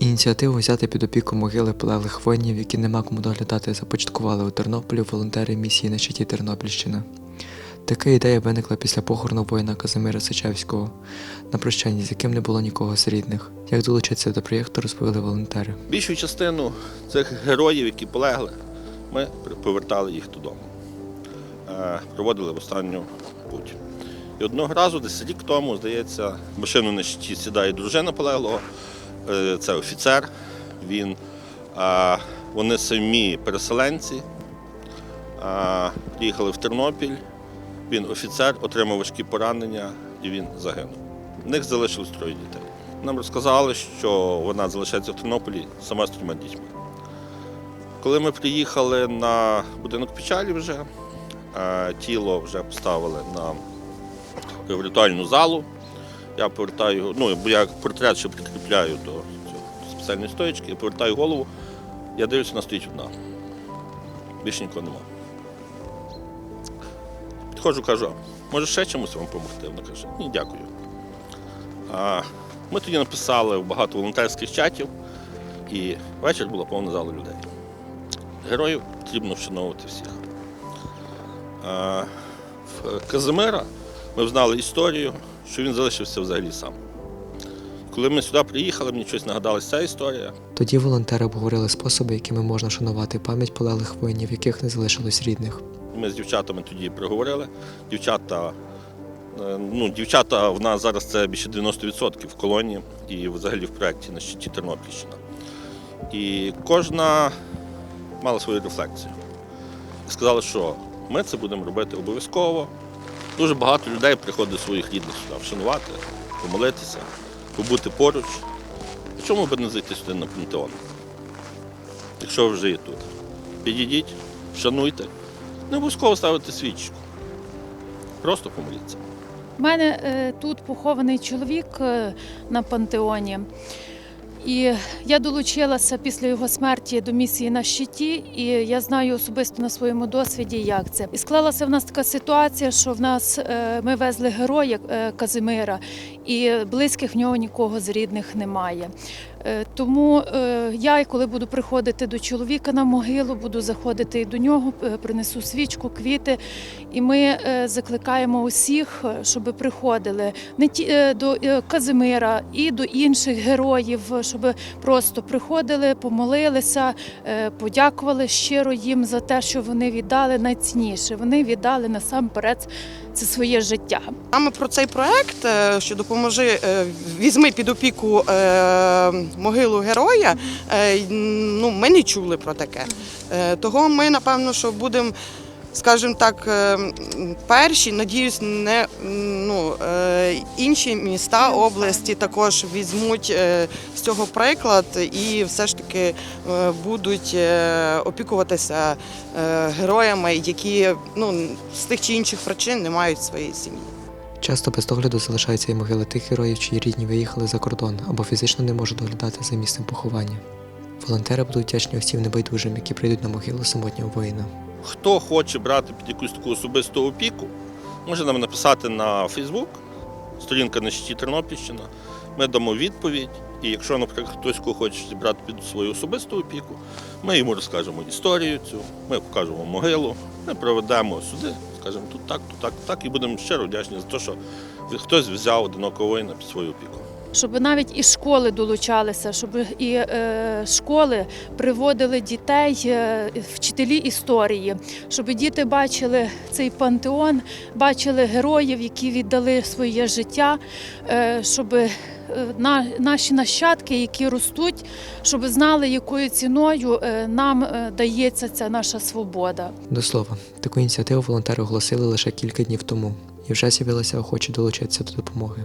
Ініціативу взяти під опіку могили полеглих воїнів, які нема кому доглядати, започаткували у Тернополі волонтери місії на щиті Тернопільщина. Така ідея виникла після похорону воїна Казимира Сичевського, на прощанні, з яким не було нікого з рідних. Як долучитися до проєкту, розповіли волонтери. Більшу частину цих героїв, які полегли, ми повертали їх додому. Е, Проводили в останню путь. І одного разу, десь рік тому, здається, машину на щиті сідає дружина полеглого. Е, Це офіцер. Він, вони самі переселенці. Приїхали в Тернопіль. Він офіцер, отримав важкі поранення і він загинув. В них залишилось троє дітей. Нам розказали, що вона залишається в Тернополі сама з трьома дітьми. Коли ми приїхали на будинок печалі вже, тіло вже поставили на ритуальну залу. Я повертаю, його, ну, я портрет ще прикріпляю до спеціальної стоїчки, я повертаю голову, я дивлюся, вона стоїть одна. Більше нікого нема. Підходжу, кажу, може ще чимось вам допомогти? Вона каже, ні, дякую. А, Ми тоді написали багато волонтерських чатів, і вечір була повна зала людей. Героїв потрібно вшановувати всіх. А, В Казимира ми знали історію, що він залишився взагалі сам. Коли ми сюди приїхали, мені щось нагадалася ця історія. Тоді волонтери обговорили способи, якими можна вшанувати пам'ять полеглих воїнів, яких не залишилось рідних. Ми з дівчатами тоді приговорили. Дівчата, е, ну, дівчата в нас зараз це більше 90% в колонії і взагалі в проєкті на щиті Тернопільщина. І кожна мала свою рефлексію. Сказали, що ми це будемо робити обов'язково. Дуже багато людей приходить своїх рідних сюди вшанувати, помолитися, побути поруч. Чому би не зайти сюди на пантеон? Якщо ви вже є тут. Підійдіть, вшануйте. Не обов'язково ставити свічку. Просто помоліться. У мене е, тут похований чоловік е, на пантеоні. І я долучилася після його смерті до місії на щиті, і я знаю особисто на своєму досвіді, як це. І склалася в нас така ситуація, що в нас е, ми везли героя е, Казимира, і близьких в нього нікого з рідних немає. Е, Тому я, коли буду приходити до чоловіка на могилу, буду заходити і до нього, принесу свічку, квіти. І ми закликаємо усіх, щоб приходили не ті до Казимира і до інших героїв, щоб просто приходили, помолилися, е, подякували щиро їм за те, що вони віддали найцінніше. Вони віддали насамперед це своє життя. Саме про цей проект, е, що допоможи, е, візьми під опіку могилу героя. Ну, ми не чули про таке. Того ми, напевно, що будемо. Скажімо так, е, перші, надіюсь, не ну, е, інші міста області також візьмуть е, з цього приклад і все ж таки будуть опікуватися героями, які ну, з тих чи інших причин не мають своєї сім'ї. Часто без догляду залишаються і могили тих героїв, чиї рідні виїхали за кордон або фізично не можуть доглядати за місцем поховання. Волонтери будуть вдячні всім небайдужим, які прийдуть на могилу самотнього воїна. Хто хоче брати під якусь таку особисту опіку, може нам написати на Фейсбук, сторінка на щиті Тернопільщина. Ми дамо відповідь. І якщо, наприклад, хтось кого хоче зібрати під свою особисту опіку, ми йому розкажемо історію цю, ми покажемо могилу, ми проведемо сюди, скажемо тут так, тут так, так, і будемо щиро вдячні за те, що хтось взяв одинокого воїна під свою опіку. Щоб навіть і школи долучалися, щоб і е, школи приводили дітей, е, вчителі історії, щоб діти бачили цей пантеон, бачили героїв, які віддали своє життя, е, щоб е, на, наші нащадки, які ростуть, щоб знали, якою ціною е, нам е, дається ця наша свобода. До слова, таку ініціативу волонтери оголосили лише кілька днів тому, і вже з'явилися охочі долучитися до допомоги.